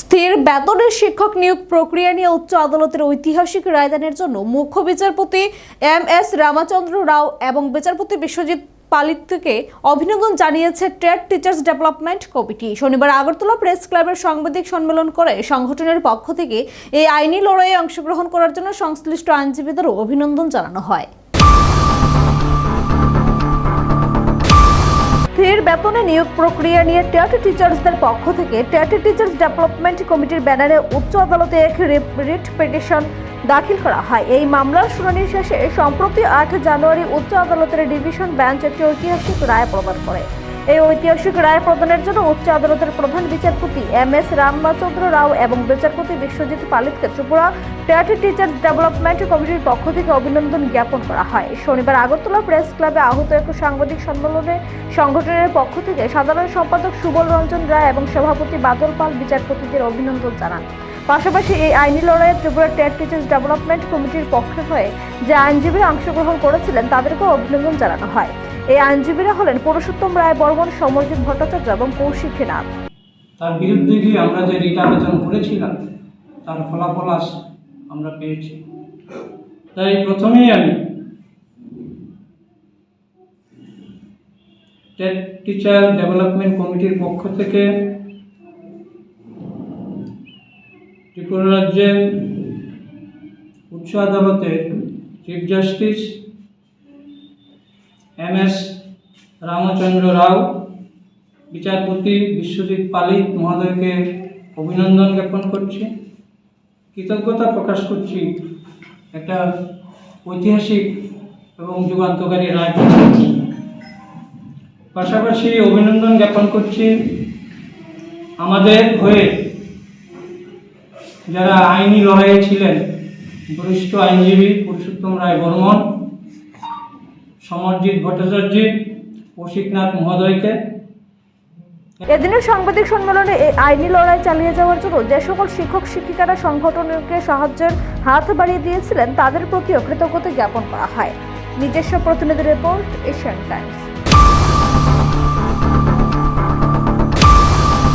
স্থির বেতনের শিক্ষক নিয়োগ প্রক্রিয়া নিয়ে উচ্চ আদালতের ঐতিহাসিক রায়দানের জন্য মুখ্য বিচারপতি এম এস রামাচন্দ্র রাও এবং বিচারপতি বিশ্বজিৎ পালিতকে অভিনন্দন জানিয়েছে ট্রেড টিচার্স ডেভেলপমেন্ট কমিটি। শনিবার আগরতলা প্রেস ক্লাবের সাংবাদিক সম্মেলন করে সংগঠনের পক্ষ থেকে এই আইনি লড়াইয়ে অংশগ্রহণ করার জন্য সংশ্লিষ্ট আইনজীবীদেরও অভিনন্দন জানানো হয়। বেতনে নিয়োগ প্রক্রিয়া নিয়ে টেট টিচার্সদের পক্ষ থেকে টেট টিচার্স ডেভেলপমেন্ট কমিটির ব্যানারে উচ্চ আদালতে এক রিট পিটিশন দাখিল করা হয়। এই মামলার শুনানি শেষে সম্প্রতি আট জানুয়ারি উচ্চ আদালতের ডিভিশন বেঞ্চ একটি ঐতিহাসিক রায় প্রদান করে। এই ঐতিহাসিক রায় প্রদানের জন্য উচ্চ আদালতের প্রধান বিচারপতি এম এস রামচন্দ্র রাও এবং বিচারপতি বিশ্বজিৎ পালিতকে ত্রিপুরা টেট টিচার্স ডেভেলপমেন্ট কমিটির পক্ষ থেকে অভিনন্দন জ্ঞাপন করা হয়। শনিবার আগরতলা প্রেস ক্লাবে আহত এক সাংবাদিক সম্মেলনে সংগঠনের পক্ষ থেকে সাধারণ সম্পাদক সুবল রঞ্জন রায় এবং সভাপতি বাদল পাল বিচারপতিদের অভিনন্দন জানান। পাশাপাশি এই আইনি লড়াইয়ে ত্রিপুরা টেট টিচার্স ডেভেলপমেন্ট কমিটির পক্ষে হয়ে যে আইনজীবীরা অংশগ্রহণ করেছিলেন, তাদেরকেও অভিনন্দন জানানো হয়। এই আইনজীবীরা হলেন পুরুষোত্তম রায় বর্মন, সমরজিৎ ভট্টাচার্য এবং কৌশিক নাথ তার বিরুদ্ধে গিয়ে আমরা যে রিট আবেদন করেছিলাম, তার ফলাফল আমরা পেয়েছি। তাই প্রথমেই আমি টিচার ডেভেলপমেন্ট কমিটির পক্ষ থেকে ত্রিপুরা রাজ্যের উচ্চ আদালতের chief justice M S Ramachandra Rao, বিচারপতি বিশ্বজিৎ পালিত মহোদয়কে অভিনন্দন জ্ঞাপন করছি কৃতজ্ঞতা প্রকাশ করছি একটা ঐতিহাসিক এবং যুগান্তকারী রায়। পাশাপাশি অভিনন্দন জ্ঞাপন করছি আমাদের হয়ে যারা আইনি লড়াইয়ে ছিলেন, বরিষ্ঠ আইনজীবী পুরুষোত্তম রায় বর্মন সমরজিৎ ভট্টাচার্য কৌশিকনাথ মহোদয়কে। এদিনের সাংবাদিক সম্মেলনে এই আইনি লড়াই চালিয়ে যাওয়ার জন্য যে সকল শিক্ষক শিক্ষিকারা সংগঠনকে সাহায্যের হাত বাড়িয়ে দিয়েছিলেন, তাদের প্রতিও কৃতজ্ঞতা জ্ঞাপন করা হয়। নিজস্ব প্রতিনিধি রিপোর্ট, এশিয়ান টাইমস।